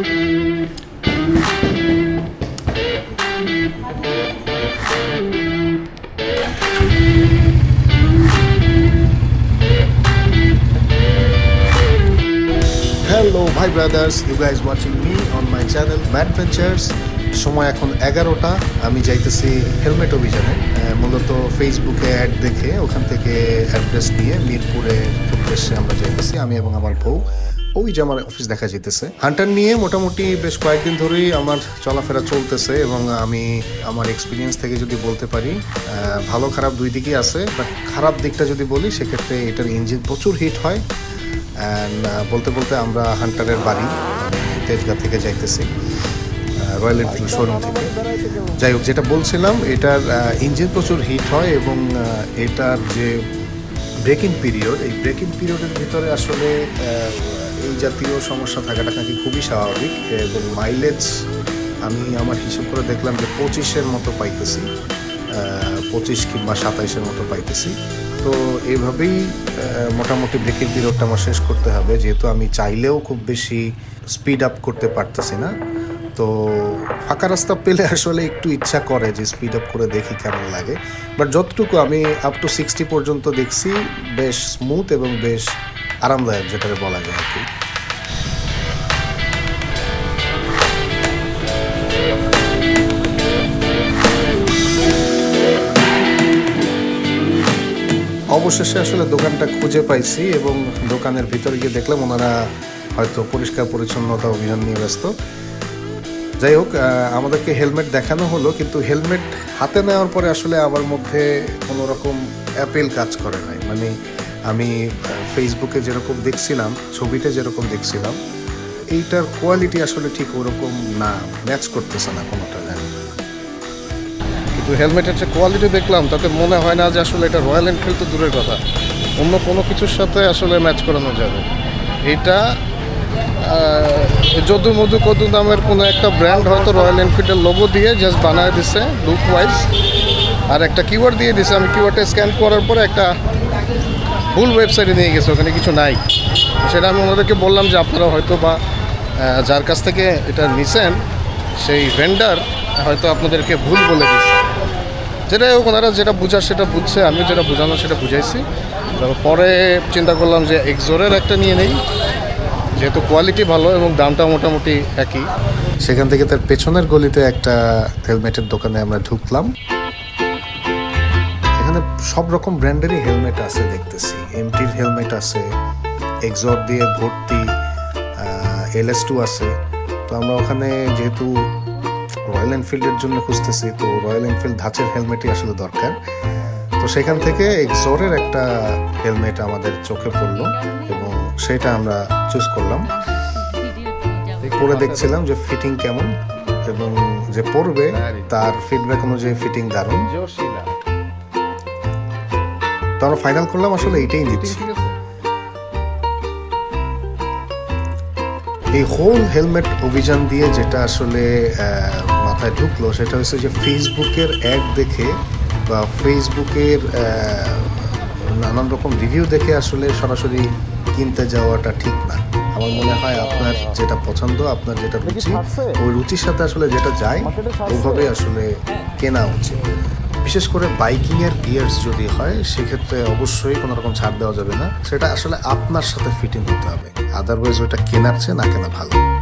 Hello ভাই brothers you guys watching me on my channel Mad Ventures সময় এখন এগারোটা। আমি যাইতেছি হেলমেট অভিযানে। মূলত ফেসবুকে অ্যাড দেখে, ওখান থেকে অ্যাড্রেস নিয়ে মিরপুরের উদ্দেশ্যে আমরা যাইতেছি, আমি এবং আমার বউ। ওই যে আমার অফিস দেখা যেতেছে হান্টার নিয়ে মোটামুটি বেশ কয়েকদিন ধরেই আমার চলাফেরা চলতেছে এবং আমি আমার এক্সপিরিয়েন্স থেকে যদি বলতে পারি ভালো খারাপ দুই দিকেই আছে বাট খারাপ দিকটা যদি বলি, সেক্ষেত্রে এটার ইঞ্জিন প্রচুর হিট হয়। অ্যান্ড বলতে বলতে আমরা হান্টারের বাড়ি তেজগাঁ থেকে যাইতেছি রয়্যাল এনফিল্ড শোরুম থেকে। যাই হোক, যেটা বলছিলাম, এটার ইঞ্জিন প্রচুর হিট হয় এবং এটার যে ব্রেকিং পিরিয়ড এই ব্রেকিং পিরিয়ডের ভিতরে আসলে এই জাতীয় সমস্যা থাকাটা নাকি খুবই স্বাভাবিক এবং মাইলেজ আমি আমার হিসাব করে দেখলাম যে পঁচিশের মতো পাইতেছি পঁচিশ কিংবা সাতাইশের মতো পাইতেছি। তো এইভাবেই মোটামুটি ব্রেকিং পিরিয়ডটা আমার শেষ করতে হবে, যেহেতু আমি চাইলেও খুব বেশি স্পিড আপ করতে পারতেছি না। তো ফাঁকা রাস্তা পেলে আসলে একটু ইচ্ছা করে যে স্পিড আপ করে দেখি কেমন লাগে। বাট যতটুকু আমি আপ টু সিক্সটি পর্যন্ত দেখছি, বেশ স্মুথ এবং বেশ আরামদায়ক যেটাকে বলা যায় আর কি। অবশেষে আসলে দোকানটা খুঁজে পাইছি এবং দোকানের ভিতরে গিয়ে দেখলাম ওনারা হয়তো পরিষ্কার পরিচ্ছন্নতা অভিযান নিয়ে ব্যস্ত। যাই হোক আমাদেরকে হেলমেট দেখানো হলো, কিন্তু হেলমেট হাতে নেওয়ার পরে আসলে আমার মধ্যে কোনো রকম অ্যাপেল কাজ করে নাই। মানে আমি ফেসবুকে যেরকম দেখছিলাম, ছবিতে যেরকম দেখছিলাম, এইটার কোয়ালিটি আসলে ঠিক ওরকম না ম্যাচ করতেছে না কোনোটা কিন্তু হেলমেটের যে কোয়ালিটি দেখলাম, তাতে মনে হয় না যে আসলে এটা রয়্যাল এনফিল্ড তো দূরের কথা। অন্য কোনো কিছুর সাথে আসলে ম্যাচ করানো যাবে। এটা যদু মধু কদু নামের কোনো একটা ব্র্যান্ড হয়তো রয়্যাল এনফিল্ডের লোগো দিয়ে জাস্ট বানায় দিছে লুক ওয়াইজ আর একটা কিওয়ার্ড দিয়ে দিছে। আমি কিওয়ার্ডটা স্ক্যান করার পরে একটা ভুল ওয়েবসাইটে নিয়ে গেছে, ওখানে কিছু নাই। সেটা আমি ওনাদেরকে বললাম যে আপনারা হয়তো বা যার কাছ থেকে এটা নিছেন, সেই ভেন্ডার হয়তো আপনাদেরকে ভুল বলে দিয়েছে। যেটাই হোক, ওনারা যেটা বুঝার সেটা বুঝছে আমি যেটা বোঝানো সেটা বুঝাইছি। পরে চিন্তা করলাম যে এক্সোরের একটা নিয়ে নেই। যেহেতু কোয়ালিটি ভালো এবং দামটা মোটামুটি একই, সেখান থেকে তার পেছনের গলিতে একটা হেলমেটের দোকানে আমরা ঢুকলাম। এখানে সব রকম ব্র্যান্ডেরই হেলমেট আছে দেখতেছি। এমটির হেলমেট আছে, এক্সর দিয়ে ভর্তি এল এস টু আছে। তো আমরা ওখানে যেহেতু রয়্যাল এনফিল্ডের জন্য খুঁজতেছি, তো রয়্যাল এনফিল্ড ধাঁচের হেলমেটই আসলে দরকার। তো সেখান থেকে এক্সরের একটা হেলমেট আমাদের চোখে পড়ল এবং সেটা আমরা চুজ করলাম। পরে দেখছিলাম যে ফিটিং কেমন এবং যে পড়বে তার ফিডব্যাক অনুযায়ী ফিটিং দারুণ। তো আমরা ফাইনাল করলাম আসলে এইটাই নিচ্ছি। এই হোল হেলমেট অভিযান দিয়ে যেটা আসলে মাথায় ঢুকলো সেটা হচ্ছে যে ফেসবুকের অ্যাড দেখে বা ফেসবুকের নানান রকম রিভিউ দেখে আসলে সরাসরি কিনতে যাওয়াটা ঠিক না। আমার মনে হয় আপনার যেটা পছন্দ আপনার যেটা রুচি ওই রুচির সাথে আসলে যেটা যায় ওইভাবে আসলে কেনা উচিত। বিশেষ করে বাইকিং এর গিয়ার্স যদি হয়, সেক্ষেত্রে অবশ্যই কোনো রকম ছাড় দেওয়া যাবে না। সেটা আসলে আপনার সাথে ফিটিং হতে হবে। আদারওয়াইজ ওটা কেনার চেয়ে না কেনা ভালো।